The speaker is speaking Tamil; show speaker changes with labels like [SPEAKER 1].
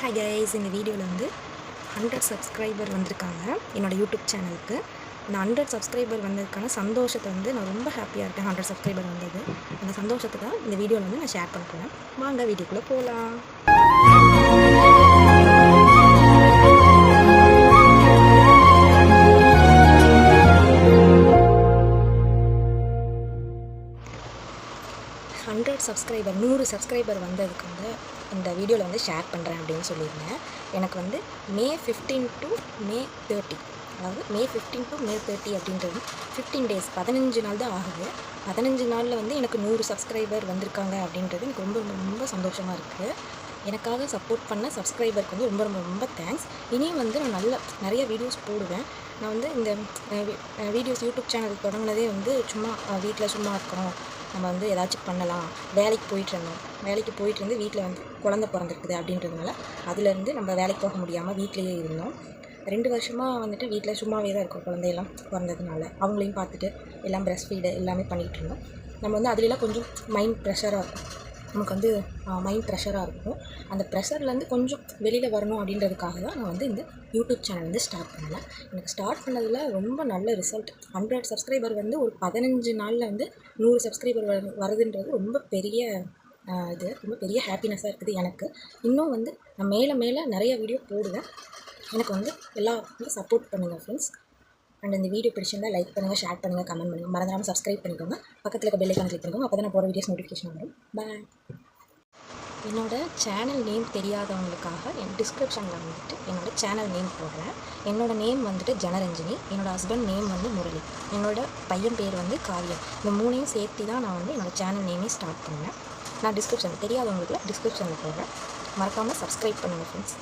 [SPEAKER 1] ஹாய் கைஸ் இந்த வீடியோவில் வந்து ஹண்ட்ரட் சப்ஸ்கிரைபர் வந்திருக்காங்க என்னோடய யூடியூப் சேனலுக்கு இந்த ஹண்ட்ரட் சப்ஸ்கிரைபர் வந்ததுக்கான சந்தோஷத்தை வந்து நான் ரொம்ப ஹாப்பியாக இருக்கேன் ஹண்ட்ரட் சப்ஸ்கிரைபர் வந்தது. அந்த சந்தோஷத்தை தான் இந்த வீடியோவில் வந்து நான் ஷேர் பண்ணுறேன் வாங்க வீடியோக்குள்ளே போகலாம் ஹண்ட்ரட் சப்ஸ்கிரைபர் நூறு சப்ஸ்கிரைபர் வந்ததுக்கு வந்து இந்த வீடியோவில் வந்து ஷேர் பண்ணுறேன் அப்படின்னு சொல்லியிருந்தேன். எனக்கு வந்து May fifteen to May thirty அதாவது May fifteen to May thirty அப்படின்றது ஃபிஃப்டீன் டேஸ் பதினஞ்சு நாள் தான் ஆகுது. பதினஞ்சு நாளில் வந்து எனக்கு நூறு சப்ஸ்கிரைபர் வந்திருக்காங்க அப்படின்றது எனக்கு ரொம்ப ரொம்ப ரொம்ப சந்தோஷமாக இருக்குது எனக்காக சப்போர்ட் பண்ண சப்ஸ்கிரைபருக்கு வந்து ரொம்ப ரொம்ப ரொம்ப தேங்க்ஸ் இனியும் வந்து நான் நல்ல நிறைய வீடியோஸ் போடுவேன். நான் வந்து இந்த வீடியோஸ் யூடியூப் சேனல் தொடங்கினதே வந்து சும்மா வீட்டில் சும்மா இருக்கிறோம். நம்ம வந்து ஏதாச்சும் பண்ணலாம். வேலைக்கு போயிட்டு இருந்தோம். வேலைக்கு போயிட்டு இருந்து வீட்டில் வந்து குழந்த பிறந்திருக்குது அப்படின்றதுனால அதுலேருந்து நம்ம வேலைக்கு போக முடியாமல் வீட்டிலேயே இருந்தோம். ரெண்டு வருஷமாக வந்துட்டு வீட்டில் சும்மாவே தான் இருக்கும் குழந்தையெல்லாம் பிறந்ததுனால. அவங்களையும் பார்த்துட்டு எல்லாம் பிரஸ்ட் ஃபீடு எல்லாமே பண்ணிகிட்டு இருந்தோம். நம்ம வந்து அதுலலாம் கொஞ்சம் மைண்ட் ப்ரெஷராக இருக்கும். நமக்கு வந்து மைண்ட் ப்ரெஷராக இருக்கும். அந்த ப்ரெஷர்லேருந்து கொஞ்சம் வெளியில் வரணும் அப்படின்றதுக்காக தான் நான் வந்து இந்த யூடியூப் சேனல் வந்து ஸ்டார்ட் பண்ணேன். எனக்கு ஸ்டார்ட் பண்ணதில் ரொம்ப நல்ல ரிசல்ட் ஹண்ட்ரட் சப்ஸ்கிரைபர் வந்து ஒரு பதினஞ்சு நாளில் வந்து நூறு சப்ஸ்கிரைபர் வரு வருதுன்றது ரொம்ப பெரிய இது. ரொம்ப பெரிய ஹாப்பினஸ்ஸாக இருக்குது எனக்கு. இன்னும் வந்து நான் மேலே மேலே நிறைய வீடியோ போடுவேன். எனக்கு வந்து எல்லாருக்கும் சப்போர்ட் பண்ணுங்கள் ஃப்ரெண்ட்ஸ் அண்ட் இந்த வீடியோ பிடிச்சிருந்தா லைக் பண்ணுங்கள் ஷேர் பண்ணுங்கள் கமெண்ட் பண்ணுங்கள் மறந்துடாமல் சப்ஸ்கிரைப் பண்ணிக்கோங்க. பக்கத்தில் இருக்க பெல் ஐக்கான் கிளிக் பண்ணிக்கோங்க. அப்போ தான் நான் போகிற வீடியோஸ் நோட்டிஃபிகேஷன் வரும். பாய் என்னோடய சேனல் நேம் தெரியாதவங்களுக்காக என் டிஸ்கிரிப்ஷனில் வந்துட்டு என்னோட சேனல் நேம் போடுறேன். என்னோடய நேம் வந்துட்டு ஜனரஞ்சினி. என்னோட ஹஸ்பண்ட் நேம் வந்து முரளி. என்னோட பையன் பேர் வந்து காவியம் இந்த மூணையும் சேர்த்து தான் நான் வந்து என்னோடய சேனல் நேமே ஸ்டார்ட் பண்ணேன். நான் டிஸ்கிரிப்ஷன் தெரியாதவங்களுக்கு டிஸ்கிரிப்ஷனில் போடுறேன். மறக்காமல் சப்ஸ்கிரைப் பண்ணுங்கள் ஃப்ரெண்ட்ஸ்